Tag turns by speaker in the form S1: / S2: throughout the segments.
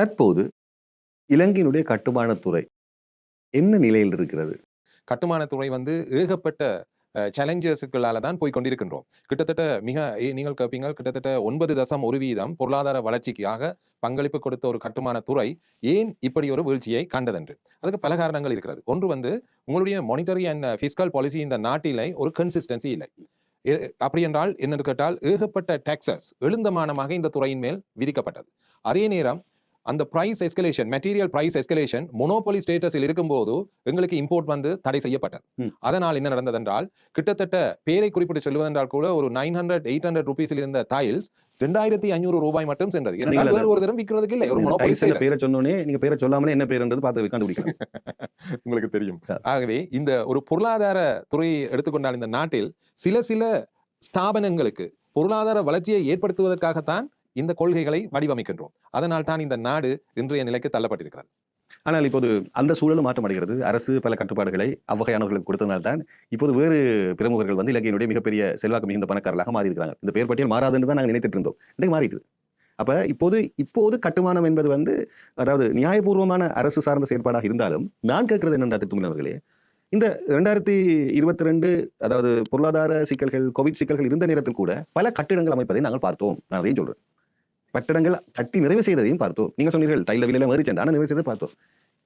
S1: தற்போது இலங்கையினுடைய கட்டுமானத்துறை என்ன நிலையில் இருக்கிறது?
S2: கட்டுமானத்துறை வந்து ஏகப்பட்ட அ தான் போய் கொண்டிருக்கின்றோம். கிட்டத்தட்ட மிக நீங்கள் கேட்பீங்க கிட்டத்தட்ட 9.1% பொருளாதார வளர்ச்சிக்காக பங்களிப்பு கொடுத்த ஒரு கட்டுமான துறை ஏன் இப்படி ஒரு வீழ்ச்சியை கண்டதென்று. அதுக்கு பல காரணங்கள் இருக்கிறது. ஒன்று வந்து உங்களுடைய மானிட்டரி அண்ட் ஃபிஸ்கல் பாலிசி இந்த நாட்டிலே ஒரு கன்சிஸ்டன்சி இல்லை. எ அப்படி என்றால் என்னென்று கேட்டால் ஏகப்பட்ட டாக்ஸஸ் எழுந்தமானமாக இந்த துறையின் மேல் விதிக்கப்பட்டது. அதே நேரம் அந்த price escalation material price escalation monopoly ஸ்டேட்டஸில் இருக்கும்போது எங்களுக்கு இம்போர்ட் வந்து தடை செய்யப்பட்டது. அதனால் என்ன நடந்ததென்றால் கிட்டத்தட்ட பேரை குறிப்பிட்டு சொல்வதென்றால் கூட ஒரு 900, 800 ரூப்பீஸில் இருந்த டைல்ஸ் ரூ. 2,500 மட்டும் சென்றது. வேறு ஒரு தரம் விற்கிறதுக்கு இல்லை. ஒரு மோனோபோலி.
S1: பேரை சொன்னோனே, நீங்க பேரை சொல்லாமலே என்ன பேருன்றது பார்த்து கண்டுபிடிக்கலாம்.
S2: உங்களுக்கு தெரியும். ஆகவே இந்த ஒரு பொருளாதார துறையை எடுத்துக்கொண்டால் இந்த நாட்டில் சில சில ஸ்தாபனங்களுக்கு பொருளாதார வளர்ச்சியை ஏற்படுத்துவதற்காகத்தான் இந்த கொள்கைகளை வடிவமைக்கின்றோம். அதனால் தான் இந்த நாடு இன்றைய நிலைக்கு தள்ளப்பட்டிருக்கிறது.
S1: ஆனால் இப்போது அந்த சூழலும் மாற்றம் அடைகிறது. அரசு பல கட்டுப்பாடுகளை அவ்வகையானவர்களுக்கு கொடுத்ததனால் தான் இப்போது வேறு பிரமுகர்கள் வந்து இலங்கையினுடைய மிகப்பெரிய செல்வாக்கு மிகுந்த பணக்காரர்களாக மாறி இருக்கிறாங்க. இந்த பெயர் பட்டியல் மாறாதுன்னு தான் நாங்கள் நினைத்துட்டு இருந்தோம். இன்றைக்கு மாறிட்டுது. அப்போ இப்போது இப்போது கட்டுமானம் என்பது வந்து அதாவது நியாயபூர்வமான அரசு சார்ந்த செயற்பாடாக இருந்தாலும் நான் கேட்கறது என்னென்றா தித்துமில் அவர்களே இந்த 2022 அதாவது பொருளாதார சிக்கல்கள், கோவிட் சிக்கல்கள் இருந்த நேரத்தில் கூட பல கட்டிடங்கள் அமைப்பதை நாங்கள் பார்த்தோம். நான் அதையும் சொல்கிறேன் கட்டடங்கள் கட்டி நிறைவு செய்ததையும் பார்த்தோம். நீங்க சொன்னீர்கள் டைல விலையில மாறிச்சேன். நிறைவு செய்ததை பார்த்தோம்.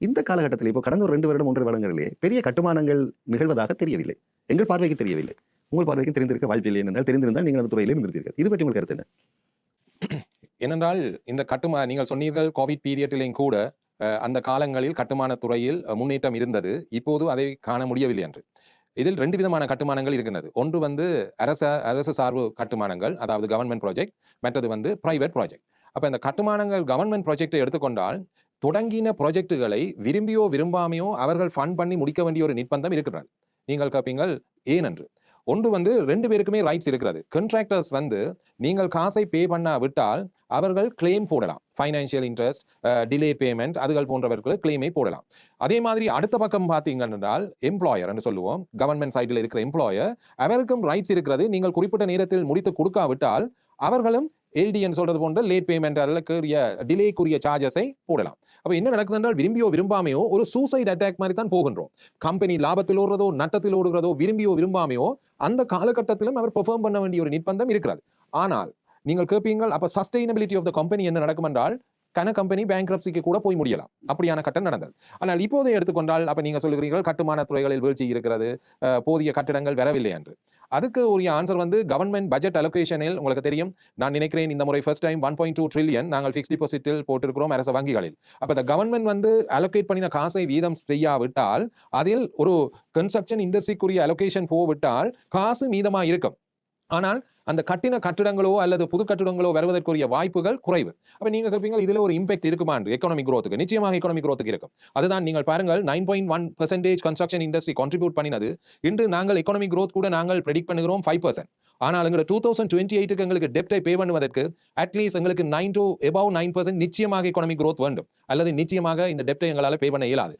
S1: இந்த காலகட்டத்தில் இப்போ கடந்த ஒரு ரெண்டு வருடம் மூன்று வருடங்களிலே பெரிய கட்டுமானங்கள் நிகழ்வதாக தெரியவில்லை. எங்கள் பார்வைக்கு தெரியவில்லை. உங்கள் பார்வைக்கு தெரிந்திருக்க வாய்ப்பில்லை என்றால் தெரிந்திருந்தால் நீங்கள் அந்த துறையிலே இருந்திருப்பீர்கள். இது பற்றி உங்களுக்கு கருத்து என்ன?
S2: ஏனென்றால் இந்த கட்டுமா நீங்கள் சொன்னீர்கள் கோவிட் பீரியட்லையும் கூட அந்த காலங்களில் கட்டுமான துறையில் முன்னேற்றம் இருந்தது. இப்போது அதை காண முடியவில்லை என்று. இதில் ரெண்டு விதமான கட்டுமானங்கள் இருக்கின்றது. ஒன்று வந்து அரச அரசு சார்பு கட்டுமானங்கள் அதாவது கவர்மெண்ட் ப்ராஜெக்ட் மற்றது வந்து பிரைவேட் ப்ராஜெக்ட். அப்போ இந்த கட்டுமானங்கள் கவர்மெண்ட் ப்ராஜெக்ட்டை எடுத்துக்கொண்டால் தொடங்கின ப்ராஜெக்ட்டுகளை விரும்பியோ விரும்பாமையோ அவர்கள் ஃபண்ட் பண்ணி முடிக்க வேண்டிய ஒரு நிர்பந்தம் இருக்கிறது. நீங்கள் கேட்பீங்கள் ஏன் என்று. ஒன்று வந்து ரெண்டு பேருக்குமே ரைட்ஸ் இருக்கிறது. கண்ட்ராக்டர்ஸ் வந்து நீங்கள் காசை பே பண்ணாவிட்டால் அவர்கள் கிளைம் போடலாம். ஃபைனான்சியல் இன்ட்ரெஸ்ட், டிலே பேமெண்ட் அதுகள் போன்றவர்களுக்கு கிளைமை போடலாம். அதே மாதிரி அடுத்த பக்கம் பார்த்தீங்கன்னால் எம்ப்ளாயர் என்று சொல்லுவோம். கவர்மெண்ட் சைடில் இருக்கிற எம்ப்ளாயர் அவருக்கும் ரைட்ஸ் இருக்கிறது. நீங்கள் குறிப்பிட்ட நேரத்தில் முடித்து கொடுக்காவிட்டால் அவர்களும் எல்டிஎன் சொல்றது போன்ற லேட் பேமெண்ட் அல்லக்குரிய டிலேக்குரிய சார்ஜஸை போடலாம். அப்போ என்ன நடக்குது என்றால் விரும்பியோ விரும்பாமையோ ஒரு சூசைட் அட்டாக் மாதிரி தான் போகின்றோம். கம்பெனி லாபத்தில் ஓடுறதோ, நட்டத்தில் ஓடுகிறதோ விரும்பியோ விரும்பாமையோ அந்த காலகட்டத்திலும் அவர் பெர்ஃபார்ம் பண்ண வேண்டிய ஒரு நிர்பந்தம் இருக்கிறது. ஆனால் நீங்கள் கேட்பீங்கள் அப்போ சஸ்டைனபிலிட்டி ஆஃப் த கம்பெனி என்ன நடக்கும் என்றால் கன கம்பெனி பேங்க்ரப்சிக்கு கூட போய் முடியலாம். அப்படியான கட்டம் நடந்தது. ஆனால் இப்போதை எடுத்துக்கொண்டால் அப்போ நீங்கள் சொல்லுகிறீர்கள் கட்டுமான துறைகளில் வீழ்ச்சி இருக்கிறது. போதிய கட்டிடங்கள் வரவில்லை என்று. அதுக்கு உரிய ஆன்சர் வந்து கவர்மெண்ட் பட்ஜெட் அலோகேஷனில் உங்களுக்கு தெரியும். நான் நினைக்கிறேன் இந்த முறை first time one point two trillion நாங்கள் ஃபிக்ஸ் டிபாசிட்டில் போட்டிருக்கிறோம் அரச வங்கிகளில். அப்போ இந்த கவர்மெண்ட் வந்து அலோகேட் பண்ணின காசை வீதம் செய்யாவிட்டால் அதில் ஒரு கன்ஸ்ட்ரக்ஷன் இண்டஸ்ட்ரிக்குரிய அலோகேஷன் போவிட்டால் காசு மீதமாக இருக்கும். ஆனால் அந்த கட்டின கட்டிடங்களோ அல்லது புது கட்டிடங்களோ வருவதற்குரிய வாய்ப்புகள் குறைவு. அப்ப நீங்க கேட்பீங்க இதுல ஒரு இம்பாக்ட் இருக்குமா என்று எக்கனாமிக் குரோத்துக்கு. நிச்சயமாக எக்கனாமிக் குரோத்துக்கு இருக்கும். அதுதான் நீங்கள் பாருங்கள் 9.1% கன்ஸ்ட்ரக்ஷன் இண்டஸ்ட்ரி கான்ட்ரிபியூட் பண்ணினது. இன்று நாங்கள் எக்கனாமிக் குரோத் கூட நாங்கள் பிரெடிக்ட் பண்ணுகிறோம் ஃபைவ் பர்சன்ட் ஆனால் எங்களோட 2028க்கு எங்களுக்கு டெப்டை பே பண்ணுவதற்கு அட்லீஸ்ட் எங்களுக்கு nine two above nine percent நிச்சயமாக எக்கனாமிக் குரோத் வேண்டும். அல்லது நிச்சயமாக இந்த டெப்டை எங்களால் பே பண்ண இயலாது.